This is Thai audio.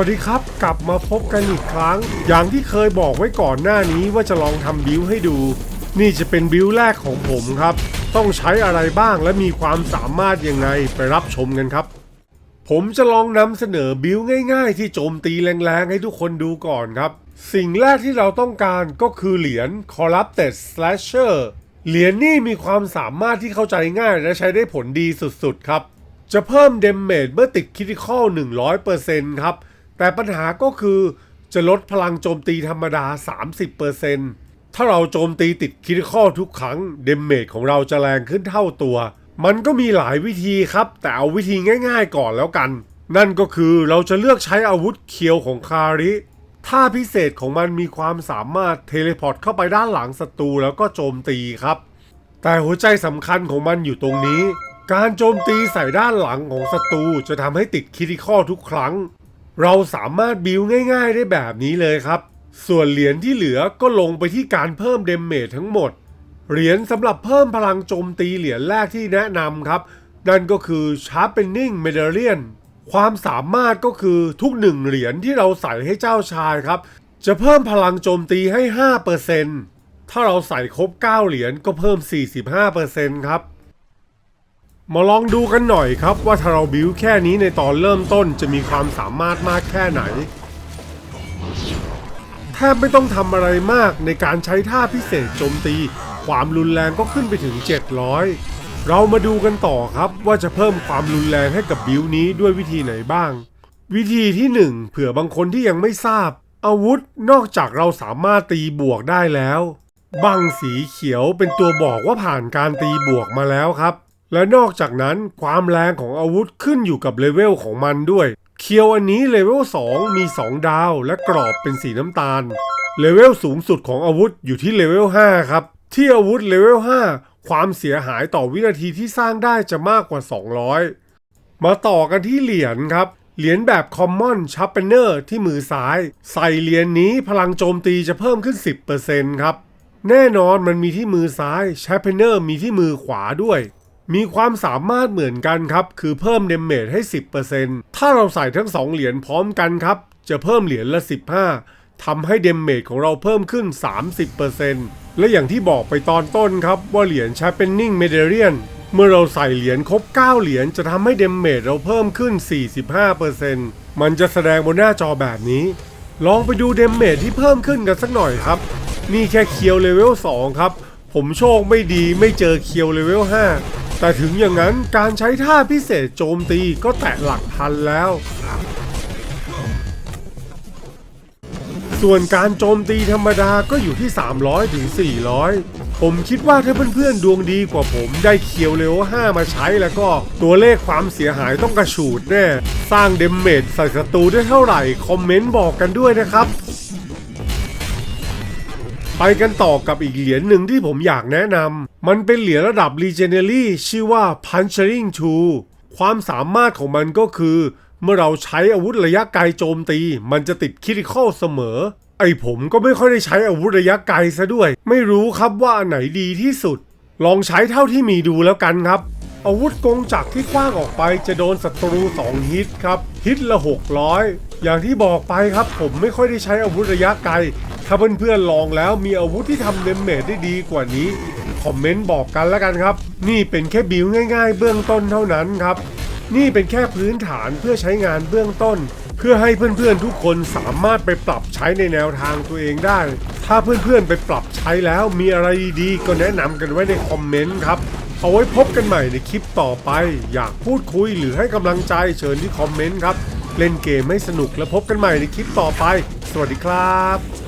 วัสดีครับ กลับมาพบกันอีกครั้ง อย่างที่เคยบอกไว้ก่อนหน้านี้ว่าจะลองทำบิวให้ดู นี่จะเป็นบิวแรกของผมครับ ต้องใช้อะไรบ้างและมีความสามารถยังไงไปรับชมกันครับ ผมจะลองนำเสนอบิวง่าย ๆ ที่โจมตีแรงๆ ให้ทุกคนดูก่อนครับ สิ่งแรกที่เราต้องการก็คือเหรียญ Corrupted Slasher เหรียญนี่มีความสามารถที่เข้าใจง่ายและใช้ได้ผลดีสุดๆครับจะเพิ่มเดมเมจเมื่อติดคริติคอล100%ครับ แต่ปัญหาก็คือจะลดพลังโจมตีธรรมดา 30%ถ้าเราโจมตีติดคริติคอทุกครั้งเดมเมจของเราจะแรงขึ้นเท่าตัว มันก็มีหลายวิธีครับ แต่เอาวิธีง่ายๆก่อนแล้วกัน นั่นก็คือเราจะเลือกใช้อาวุธเคียวของคาริท่าพิเศษของมันมีความสามารถเทเลพอร์ตเข้าไปด้านหลังศัตรูแล้วก็โจมตีครับ แต่หัวใจสำคัญของมันอยู่ตรงนี้ การโจมตีใส่ด้านหลังของศัตรูจะทำให้ติดคริติคอทุกครั้ง เราสามารถบิวง่าย ๆ ได้แบบนี้เลยครับ ส่วนเหรียญที่เหลือก็ลงไปที่การเพิ่มเดเมจทั้งหมด เหรียญสำหรับเพิ่มพลังโจมตีเหรียญแรกที่แนะนำครับ นั่นก็คือ Sharpening Medallion ความสามารถก็คือทุกหนึ่งเหรียญที่เราใส่ให้เจ้าชายครับ จะเพิ่มพลังโจมตีให้ 5%ถ้าเราใส่ครบ 9 เหรียญก็เพิ่ม 45%ครับ มาลองดูกันหน่อยครับว่าถ้าเราบิวแค่นี้ในตอนเริ่มต้นจะมีความสามารถมากแค่ไหน แทบไม่ต้องทำอะไรมากในการใช้ท่าพิเศษโจมตี ความรุนแรงก็ขึ้นไปถึง 700 เรามาดูกันต่อครับว่าจะเพิ่มความรุนแรงให้กับบิวนี้ด้วยวิธีไหนบ้าง วิธีที่ 1 เผื่อบางคนที่ยังไม่ทราบ อาวุธนอกจากเราสามารถตีบวกได้แล้ว บังสีเขียวเป็นตัวบอกว่าผ่านการตีบวกมาแล้วครับ และนอกจากนั้นความแรงของอาวุธขึ้นอยู่กับเลเวลของมันด้วย เคียวอันนี้เลเวล 2 มี 2 ดาว และกรอบเป็นสีน้ำตาล เลเวลสูงสุดของอาวุธอยู่ที่เลเวล 5 ครับ ที่อาวุธเลเวล 5 ความเสียหายต่อวินาทีที่สร้างได้จะมากกว่า 200 มาต่อกันที่เหรียญครับ เหรียญแบบ Common Sharpener ที่มือซ้าย ใส่เหรียญนี้พลังโจมตีจะเพิ่มขึ้น 10%ครับ แน่นอนมันมีที่มือซ้าย Sharpener มีที่มือขวาด้วย มีความสามารถเหมือนกันครับ คือเพิ่มเดเมจให้ 10%ถ้าเราใส่ทั้ง 2 เหรียญพร้อมกันครับ จะเพิ่มเหรียญละ 15ทำให้เดเมจของเราเพิ่มขึ้น 30%และอย่างที่บอกไปตอนต้นครับ ว่าเหรียญ Sharpening Medallion เมื่อเราใส่เหรียญครบ 9 เหรียญจะทำให้เดเมจเราเพิ่มขึ้น 45%มันจะแสดงบนหน้าจอแบบนี้ ลองไปดูเดเมจที่เพิ่มขึ้นกันสักหน่อยครับ นี่แค่เคียวเลเวล 2 ครับ ผมโชคไม่ดีไม่เจอเคียวเลเวล 5 แต่ถึงอย่างนั้นการใช้ท่าพิเศษโจมตีก็แตะหลักพันแล้ว ส่วนการโจมตีธรรมดาก็อยู่ที่ 300ถึง400 ผมคิดว่าถ้าเพื่อนๆดวงดีกว่าผมได้เคียวเลเวล5มาใช้แล้วก็ตัวเลขความเสียหายต้องกระฉูดแน่ สร้างเดมเมจใส่ศัตรูได้เท่าไหร่ คอมเมนต์บอกกันด้วยนะครับ ไปกันต่อกับอีกเหรียญหนึ่งที่ผมอยากแนะนำ มันเป็นเหรียญระดับ Legendary ชื่อว่า Punching Tool ความสามารถของมันก็คือ เมื่อเราใช้อาวุธระยะไกลโจมตี มันจะติดคริติคอลเสมอ ไอผมก็ไม่ค่อยได้ใช้อาวุธระยะไกลซะด้วย ไม่รู้ครับว่าอันไหนดีที่สุด ลองใช้เท่าที่มีดูแล้วกันครับ อาวุธกงจักรที่คว้างออกไปจะโดนศัตรู 2 ฮิตครับ ฮิตละ 600 อย่างที่บอกไปครับผมไม่ค่อยได้ใช้อาวุธระยะไกล ถ้าเพื่อนๆลองแล้วมีอาวุธที่ทำเดมเมจได้ดีกว่านี้ คอมเมนต์บอกกันแล้วกันครับ นี่เป็นแค่บิวง่าย ๆ เบื้องต้นเท่านั้นครับ นี่เป็นแค่พื้นฐานเพื่อใช้งานเบื้องต้น เพื่อให้เพื่อนๆทุกคนสามารถไปปรับใช้ในแนวทางตัวเองได้ ถ้าเพื่อนๆไปปรับใช้แล้วมีอะไรดีๆก็แนะนำกันไว้ในคอมเมนต์ครับเอาไว้พบกันใหม่ในคลิปต่อไป อยากพูดคุยหรือให้กำลังใจเชิญที่คอมเมนต์ครับ เล่นเกมให้สนุกแล้วพบกันใหม่ในคลิปต่อไป สวัสดีครับ